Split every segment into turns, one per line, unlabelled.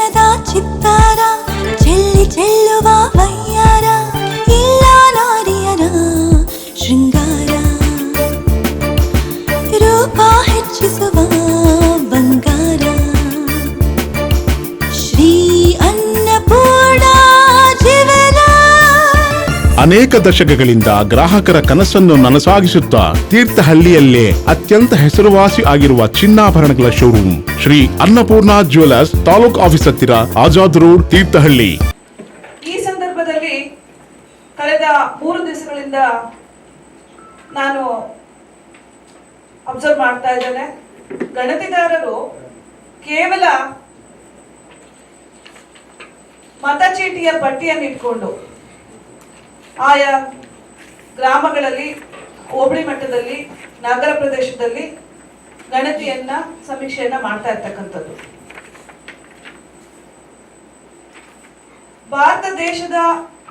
చిన్నదా చిత్తారా? చెల్లి చెల్లువా
ಅನೇಕ ದಶಕಗಳಿಂದ ಗ್ರಾಹಕರ ಕನಸನ್ನು ನನಸಾಗಿಸುತ್ತಾ ತೀರ್ಥಹಳ್ಳಿಯಲ್ಲೇ ಅತ್ಯಂತ ಹೆಸರುವಾಸಿ ಆಗಿರುವ ಚಿನ್ನಾಭರಣಗಳ showroom Shri Annapurna jewellers taluk office ಹತ್ತಿರ ಆಜಾದ್ ರೋಡ್, ತೀರ್ಥಹಳ್ಳಿ.
ಈ ಸಂದರ್ಭದಲ್ಲಿ ಕಳೆದ ಮೂರು ದಿವಸಗಳಿಂದ ನಾನು ಅಬ್ಸರ್ವ್ ಮಾಡ್ತಾ ಇದ್ದೇನೆ. ಗಣತಿದಾರರು ಕೇವಲ ಮತಚೀಟಿಯ ಪಟ್ಟಿಯನ್ನು ಇಟ್ಕೊಂಡು ಆಯಾ ಗ್ರಾಮಗಳಲ್ಲಿ, ಹೋಬಳಿ ಮಟ್ಟದಲ್ಲಿ, ನಗರ ಪ್ರದೇಶದಲ್ಲಿ ಗಣತಿಯನ್ನ, ಸಮೀಕ್ಷೆಯನ್ನ ಮಾಡ್ತಾ ಇರ್ತಕ್ಕಂಥದ್ದು. ಭಾರತ ದೇಶದ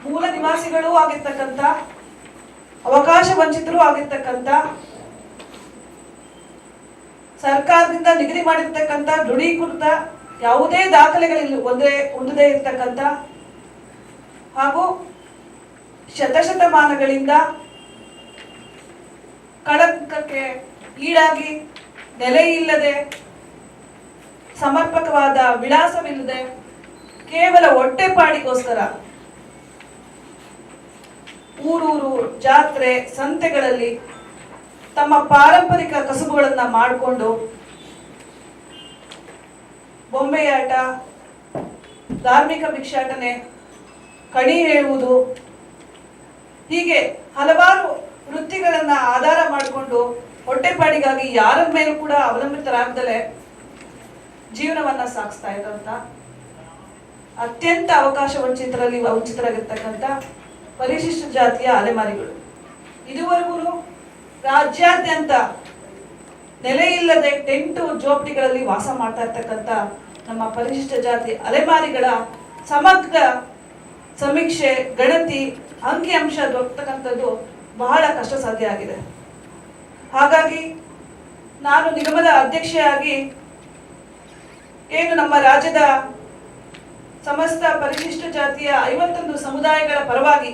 ಮೂಲ ನಿವಾಸಿಗಳು ಆಗಿರ್ತಕ್ಕಂಥ, ಅವಕಾಶ ವಂಚಿತರು ಆಗಿರ್ತಕ್ಕಂಥ, ಸರ್ಕಾರದಿಂದ ನಿಗದಿ ಮಾಡಿರ್ತಕ್ಕಂಥ ದೃಢೀಕೃತ ಯಾವುದೇ ದಾಖಲೆಗಳಿಲ್ಲ, ಒಂದೇ, ಒಂದದೇ ಇರ್ತಕ್ಕಂಥ ಹಾಗೂ ಶತಶತಮಾನಗಳಿಂದ ಕಳಂಕಕ್ಕೆ ಈಡಾಗಿ ನೆಲೆಯಿಲ್ಲದೆ ಸಮರ್ಪಕವಾದ ವಿಳಾಸವಿಲ್ಲದೆ ಕೇವಲ ಹೊಟ್ಟೆಪಾಡಿಗೋಸ್ಕರ ಊರೂರು ಜಾತ್ರೆ ಸಂತೆಗಳಲ್ಲಿ ತಮ್ಮ ಪಾರಂಪರಿಕ ಕಸುಬುಗಳನ್ನ ಮಾಡಿಕೊಂಡು ಬೊಂಬೆಯಾಟ, ಧಾರ್ಮಿಕ ಭಿಕ್ಷಾಟನೆ, ಕಣಿ ಹೇಳುವುದು ಹೀಗೆ ಹಲವಾರು ವೃತ್ತಿಗಳನ್ನ ಆಧಾರ ಮಾಡಿಕೊಂಡು ಹೊಟ್ಟೆಪಾಡಿಗಾಗಿ ಯಾರ ಮೇಲೂ ಕೂಡ ಅವಲಂಬಿತರಾಗ್ದಲೆ ಜೀವನವನ್ನ ಸಾಗಿಸ್ತಾ ಇರೋಂಥ ಅತ್ಯಂತ ಅವಕಾಶ ವಂಚಿತರಲ್ಲಿ ವಂಚಿತರಾಗಿರ್ತಕ್ಕಂಥ ಪರಿಶಿಷ್ಟ ಜಾತಿಯ ಅಲೆಮಾರಿಗಳು. ಇದುವರೆಗೂ ರಾಜ್ಯಾದ್ಯಂತ ನೆಲೆಯಿಲ್ಲದೆ ಟೆಂಟು ಜೋಪಡಿಗಳಲ್ಲಿ ವಾಸ ಮಾಡ್ತಾ ಇರ್ತಕ್ಕಂಥ ನಮ್ಮ ಪರಿಶಿಷ್ಟ ಜಾತಿ ಅಲೆಮಾರಿಗಳ ಸಮಗ್ರ ಸಮೀಕ್ಷೆ, ಗಣತಿ, ಅಂಕಿ ದೊರಕ್ತಕ್ಕಂಥದ್ದು ದೊರಕತಕ್ಕಂಥದ್ದು ಬಹಳ ಕಷ್ಟ ಸಾಧ್ಯ ಆಗಿದೆ. ಹಾಗಾಗಿ ನಾನು ನಿಗಮದ ಅಧ್ಯಕ್ಷೆಯಾಗಿ ಏನು ನಮ್ಮ ರಾಜ್ಯದ ಸಮಸ್ತ ಪರಿಶಿಷ್ಟ ಜಾತಿಯ ಐವತ್ತೊಂದು ಸಮುದಾಯಗಳ ಪರವಾಗಿ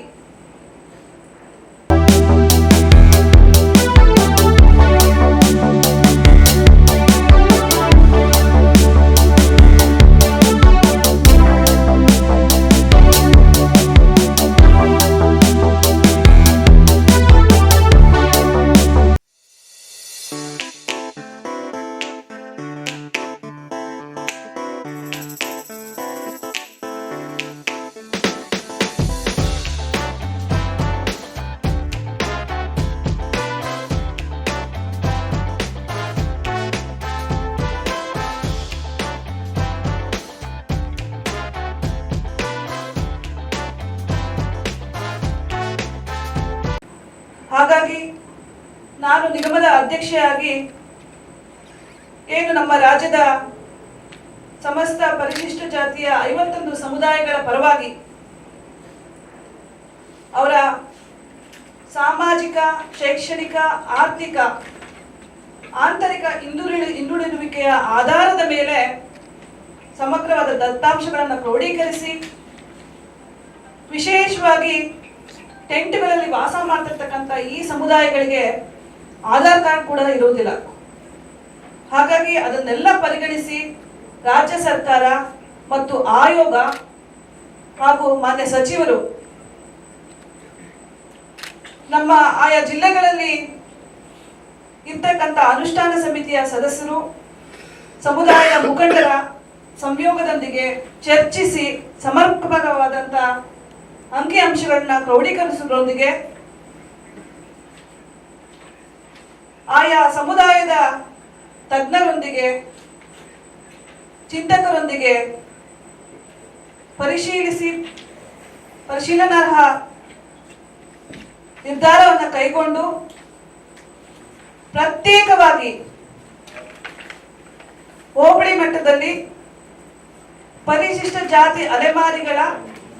ಹಾಗಾಗಿ ನಾನು ನಿಗಮದ ಅಧ್ಯಕ್ಷೆಯಾಗಿ ಏನು ನಮ್ಮ ರಾಜ್ಯದ ಸಮಸ್ತ ಪರಿಶಿಷ್ಟ ಜಾತಿಯ ಐವತ್ತೊಂದು ಸಮುದಾಯಗಳ ಪರವಾಗಿ ಅವರ ಸಾಮಾಜಿಕ, ಶೈಕ್ಷಣಿಕ, ಆರ್ಥಿಕ, ಆಂತರಿಕ ಹಿಂದುಳಿ ಹಿಂದುಳಿದುವಿಕೆಯ ಆಧಾರದ ಮೇಲೆ ಸಮಗ್ರವಾದ ದತ್ತಾಂಶಗಳನ್ನು ಕ್ರೋಢೀಕರಿಸಿ ವಿಶೇಷವಾಗಿ ಟೆಂಟ್ಗಳಲ್ಲಿ ವಾಸ ಮಾಡ್ತಿರ್ತಕ್ಕಂಥ ಈ ಸಮುದಾಯಗಳಿಗೆ ಆಧಾರ್ ಕಾರ್ಡ್ ಕೂಡ ಇರುವುದಿಲ್ಲ. ಹಾಗಾಗಿ ಅದನ್ನೆಲ್ಲ ಪರಿಗಣಿಸಿ ರಾಜ್ಯ ಸರ್ಕಾರ ಮತ್ತು ಆಯೋಗ ಹಾಗೂ ಮಾನ್ಯ ಸಚಿವರು ನಮ್ಮ ಆಯಾ ಜಿಲ್ಲೆಗಳಲ್ಲಿ ಇರ್ತಕ್ಕಂಥ ಅನುಷ್ಠಾನ ಸಮಿತಿಯ ಸದಸ್ಯರು, ಸಮುದಾಯದ ಮುಖಂಡರ ಸಂಯೋಗದೊಂದಿಗೆ ಚರ್ಚಿಸಿ ಸಮರ್ಪಕವಾದಂಥ ಅಂಕಿ ಅಂಶಗಳನ್ನ ಕ್ರೋಢೀಕರಿಸುವುದರೊಂದಿಗೆ ಆಯಾ ಸಮುದಾಯದ ತಜ್ಞರೊಂದಿಗೆ, ಚಿಂತಕರೊಂದಿಗೆ ಪರಿಶೀಲಿಸಿ ಪರಿಶೀಲನಾರ್ಹ ನಿರ್ಧಾರವನ್ನು ಕೈಗೊಂಡು ಪ್ರತ್ಯೇಕವಾಗಿ ಹೋಬಳಿ ಮಟ್ಟದಲ್ಲಿ ಪರಿಶಿಷ್ಟ ಜಾತಿ ಅಲೆಮಾರಿಗಳ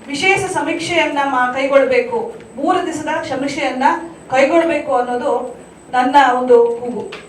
ವಿಶೇಷ ಸಮೀಕ್ಷೆಯನ್ನ ಕೈಗೊಳ್ಳಬೇಕು ಮೂರು ದಿವಸದ ಸಮೀಕ್ಷೆಯನ್ನ ಕೈಗೊಳ್ಳಬೇಕು ಅನ್ನೋದು ನನ್ನ ಒಂದು ಕೂಗು.